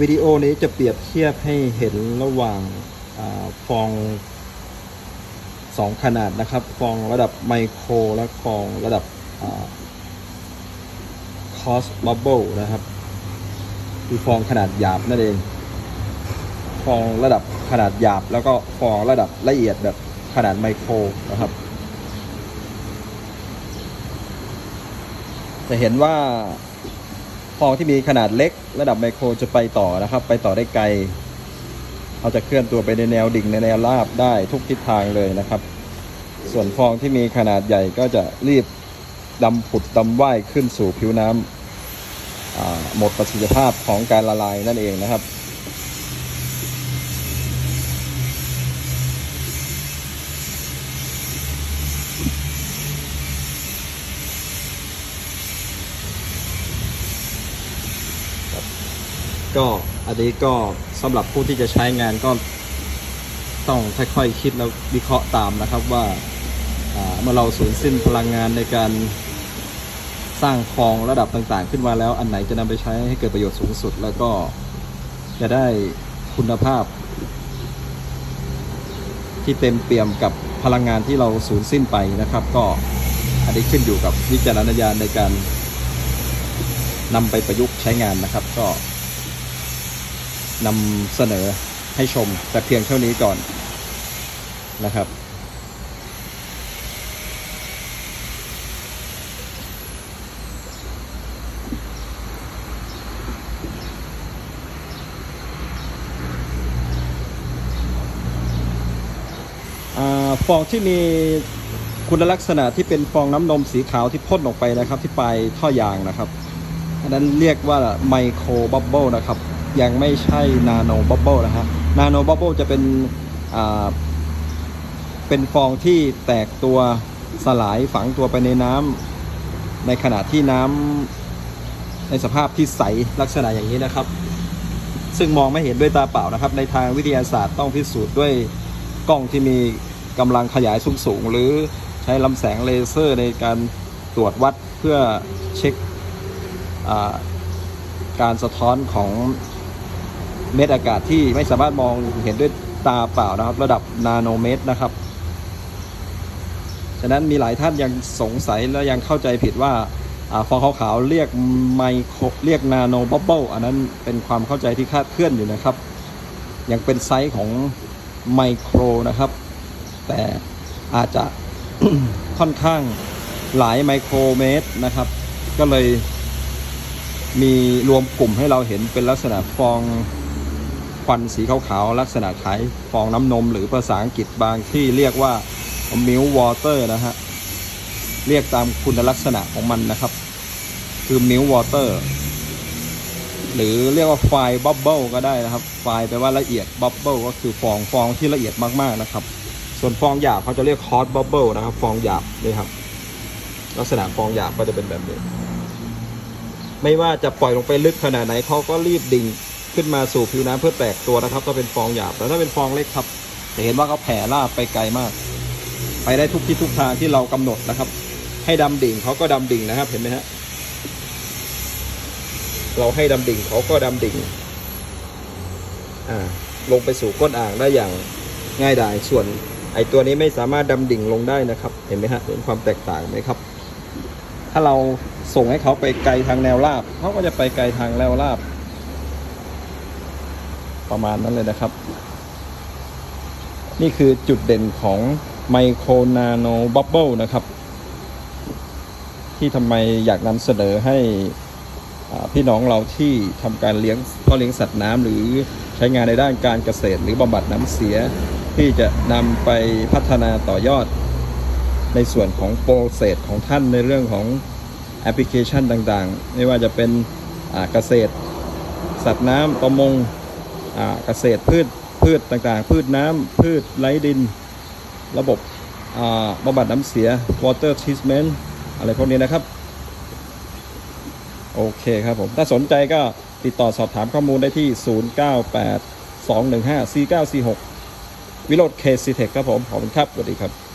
วิดีโอนี้จะเปรียบเทียบให้เห็นระหว่างอาฟองสองขนาดนะครับ ฟองระดับไมโครและฟองระดับคอสบับเบิลนะครับคือฟองขนาดหยาบนั่นเอง ฟองระดับขนาดหยาบ แล้วก็ฟองระดับละเอียดแบบขนาดไมโครนะครับ จะเห็นว่า ฟองที่มีขนาดเล็ก ระดับไมโครจะไปต่อนะครับ ไปต่อได้ไกลเขาจะเคลื่อนตัวไปในแนวดิ่งในแนวราบได้ทุกทิศทางเลยนะครับ ส่วนฟองที่มีขนาดใหญ่ก็จะรีบดำผุดดำว่ายขึ้นสู่ผิวน้ำหมดประสิทธิภาพของการละลายนั่นเองนะครับ ก็อันนี้ก็สำหรับผู้ที่จะใช้งานก็ต้องค่อยๆคิดแล้ววิเคราะห์ตามนะครับว่าเมื่อเราสูญสิ้นพลังงานในการสร้างฟองระดับต่างๆ ขึ้นมาแล้วอันไหนจะนำไปใช้ให้เกิดประโยชน์สูงสุด แล้วก็จะได้คุณภาพ ที่เต็มเปี่ยมกับพลังงานที่เราสูญสิ้นไปนะครับ ก็อันนี้ขึ้นอยู่กับวิจารณญาณในการนำไปประยุกต์ใช้งานนะครับ ก็ นำเสนอให้ชม แต่เพียงเท่านี้ก่อนนะครับอฟองที่มีคุณลักษณะที่เป็นฟองน้ำนมสีขาวที่พ่นออกไปนะครับ ที่ปลายท่อยางนะครับอันนั้นเรียกว่าไมโครบับเบิลนะครับ ยังไม่ใช่นาโนบับเบิลนะฮะนาโนบับเบิลจะเป็นเป็นฟองที่แตกตัวสลายฝังตัวไปในน้ำในขณะที่น้ำในสภาพที่ใสลักษณะอย่างนี้นะครับ ซึ่งมองไม่เห็นด้วยตาเปล่านะครับ ในทางวิทยาศาสตร์ต้องพิสูจน์ด้วยกล้องที่มีกำลังขยายสูงๆหรือใช้ลำแสงเลเซอร์ในการตรวจวัดเพื่อเช็คการสะท้อนของ เม็ดอากาศที่ไม่สามารถมองเห็นด้วยตาเปล่านะครับ ระดับนาโนเมตรนะครับ ฉะนั้นมีหลายท่านยังสงสัยและยังเข้าใจผิดว่าอฟองขาวๆเรียกไมโครเรียกนาโนบับเบิลอันนั้นเป็นความเข้าใจที่คาดเคลื่อนอยู่นะครับ ยังเป็นไซส์ของไมโครนะครับ แต่อาจจะค่อนข้างหลายไมโครเมตรนะครับ ก็เลยมีรวมกลุ่มให้เราเห็นเป็นลักษณะฟอง ควันสีขาวๆลักษณะคล้ายฟองน้ำนม หรือภาษาอังกฤษบางที่เรียกว่า milk water นะฮะเรียกตามคุณลักษณะของมันนะครับ คือ milk water หรือเรียกว่าไฟบับเบิลก็ได้นะครับ ไฟแปลว่าละเอียดบับเบิลก็คือฟองฟองที่ละเอียดมากๆนะครับ ส่วนฟองหยาบเขาจะเรียกคอ s บับเบิลนะครับ ฟองหยาบนี่ครับ ลักษณะฟองหยาบก็จะเป็นแบบนี้ ไม่ว่าจะปล่อยลงไปลึกขนาดไหนเขาก็รีบดิ่ง ขึ้นมาสู่ผิวน้ำเพื่อแตกตัวนะครับ ถ้าเป็นฟองหยาบแต่ถ้าเป็นฟองเล็กครับจะเห็นว่าเขาแผ่ลาบไปไกลมาก ไปได้ทุกที่ทุกทางที่เรากำหนดนะครับ ให้ดำดิ่งเขาก็ดำดิ่งนะครับ เห็นไหมฮะเราให้ดำดิ่งเขาก็ดำดิ่งอ่าลงไปสู่ก้นอ่างได้อย่างง่ายดายส่วนไอตัวนี้ไม่สามารถดำดิ่งลงได้นะครับ เห็นไหมฮะเห็นความแตกต่างไหมครับ ถ้าเราส่งให้เขาไปไกลทางแนวราบเขาก็จะไปไกลทางแนวราบ ประมาณนั้นเลยนะครับ นี่คือจุดเด่นของไมโครนาโนบับเบิลนะครับ ที่ทำไมอยากนำเสนอให้พี่น้องเราที่ทำการเลี้ยงพ่อเลี้ยงสัตว์น้ำหรือใช้งานในด้านการเกษตร หรือบำบัดน้ำเสีย ที่จะนำไปพัฒนาต่อยอด ในส่วนของโปรเซสของท่านในเรื่องของแอปพลิเคชันต่างๆ ไม่ว่าจะเป็นเกษตร สัตว์น้ำประมง เกษตรพืชพืชต่างๆ พืชน้ำพืชไร้ดิน ระบบบำบัดน้ำเสีย water treatment อะไรพวกนี้นะครับ โอเคครับผม ถ้าสนใจก็ติดต่อสอบถามข้อมูลได้ที่ 098 215 4946 วิโรดเคซีเทคครับผม ขอบคุณครับ สวัสดีครับ